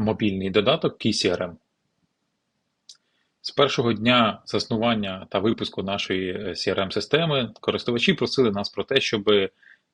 Мобільний додаток KeyCRM. З першого дня заснування та випуску нашої CRM-системи користувачі просили нас про те, щоб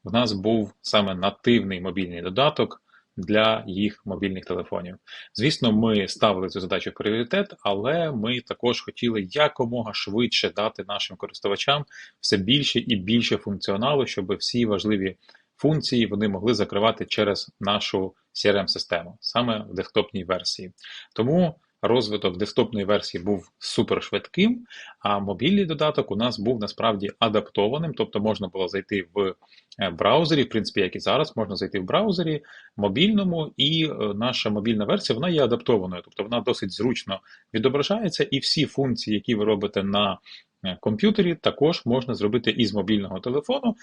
в нас був саме нативний мобільний додаток для їх мобільних телефонів. Звісно, ми ставили цю задачу в пріоритет, але ми також хотіли якомога швидше дати нашим користувачам все більше і більше функціоналу, щоб всі важливі функції вони могли закривати через нашу CRM-систему, саме в десктопній версії. Тому розвиток десктопної версії був супершвидким, а мобільний додаток у нас був насправді адаптованим, тобто можна було зайти в е, браузері, в принципі, як і зараз, можна зайти в браузері мобільному, і е, наша мобільна версія вона є адаптованою, тобто вона досить зручно відображається, і всі функції, які ви робите на е, комп'ютері, також можна зробити із мобільного телефону.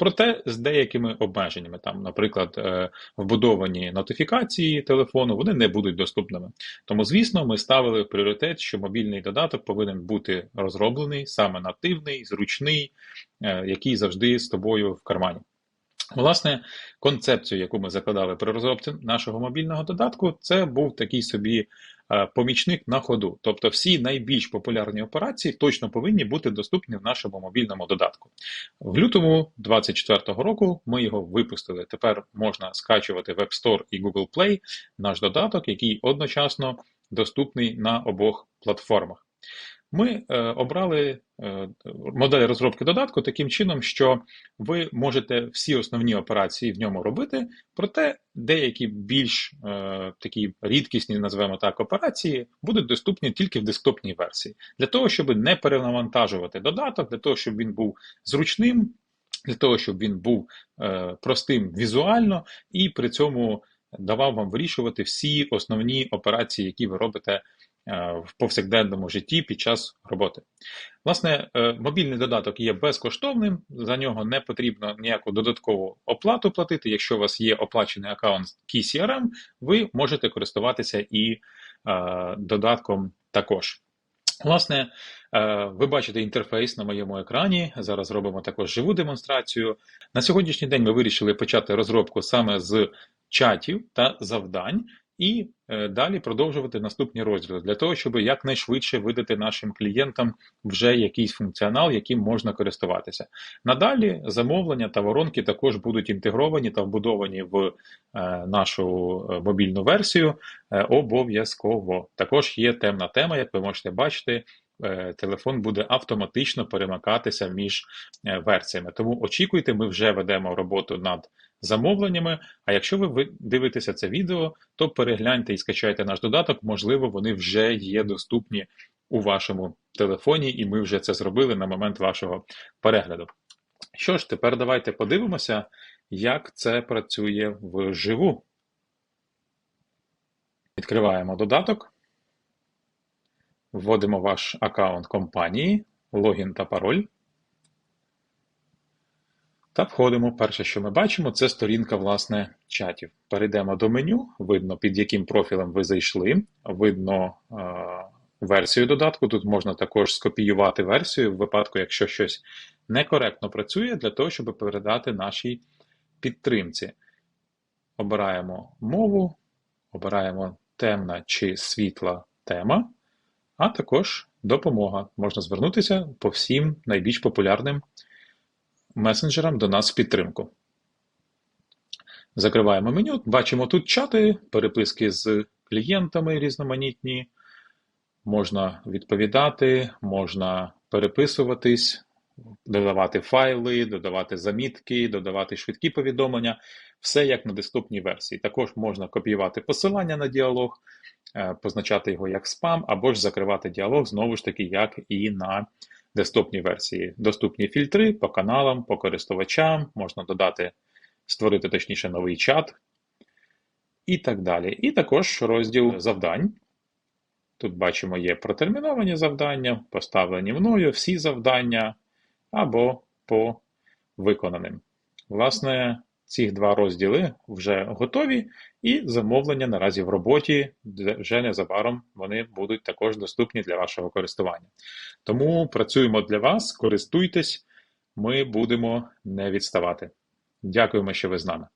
Проте з деякими обмеженнями, там, наприклад, е, вбудовані нотифікації телефону, вони не будуть доступними. Тому, звісно, ми ставили пріоритет, що мобільний додаток повинен бути розроблений, саме нативний, зручний, е, який завжди з тобою в кармані. Власне, концепцію, яку ми закладали при розробці нашого мобільного додатку, це був такий собі е, помічник на ходу. Тобто, всі найбільш популярні операції точно повинні бути доступні в нашому мобільному додатку. В лютому 2024 року ми його випустили. Тепер можна скачувати в App Store і Google Play наш додаток, який одночасно доступний на обох платформах. Ми е, обрали е, модель розробки додатку таким чином, що ви можете всі основні операції в ньому робити, проте деякі більш е, такі рідкісні, називаємо так, операції будуть доступні тільки в десктопній версії. Для того, щоб не перенавантажувати додаток, для того, щоб він був зручним, для того, щоб він був простим візуально і при цьому давав вам вирішувати всі основні операції, які ви робите. Е, в повсякденному житті під час роботи. Власне, е, мобільний додаток є безкоштовним, за нього не потрібно ніяку додаткову оплату платити. Якщо у вас є оплачений аккаунт KeyCRM, ви можете користуватися і е, додатком також. Власне, ви бачите інтерфейс на моєму екрані. Зараз робимо також живу демонстрацію. На сьогоднішній день ми вирішили почати розробку саме з чатів та завдань і е, далі продовжувати наступні розділи для того, щоб якнайшвидше видати нашим клієнтам вже якийсь функціонал, яким можна користуватися. Надалі замовлення та воронки також будуть інтегровані та вбудовані в е, нашу е, мобільну версію обов'язково. Також є темна тема, як ви можете бачити. Телефон буде автоматично перемикатися між версіями. Тому очікуйте, ми вже ведемо роботу над замовленнями. А якщо ви дивитеся це відео, то перегляньте і скачайте наш додаток, можливо, вони вже є доступні у вашому телефоні, і ми вже це зробили на момент вашого перегляду. Що ж, тепер давайте подивимося, як це працює вживу. Відкриваємо додаток, вводимо ваш аккаунт компанії, логін та пароль. Та входимо. Перше, що ми бачимо, це сторінка власне чатів. Перейдемо до меню, видно, під яким профілем ви зайшли, видно е версію додатку. Тут можна також скопіювати версію в випадку, якщо щось некоректно працює, для того, щоб передати нашій підтримці. Обираємо мову, обираємо темна чи світла тема, а також допомога. Можна звернутися по всім найбільш популярним месенджерам до нас в підтримку. Закриваємо меню, бачимо тут чати, переписки з клієнтами різноманітні. Можна відповідати, можна переписуватись, додавати файли, додавати замітки, додавати швидкі повідомлення. Все як на десктопній версії. Також можна копіювати посилання на діалог, позначати його як спам, або ж закривати діалог знову ж таки, як і на десктопній версії доступні фільтри по каналам, по користувачам, можна додати, створити точніше новий чат і так далі. І також розділ завдань. Тут бачимо, є протерміновані завдання, поставлені мною всі завдання або по виконаним. Власне, ці два розділи вже готові, і замовлення наразі в роботі, вже незабаром вони будуть також доступні для вашого користування. Тому працюємо для вас, користуйтесь, ми будемо не відставати. Дякуємо, що ви з нами.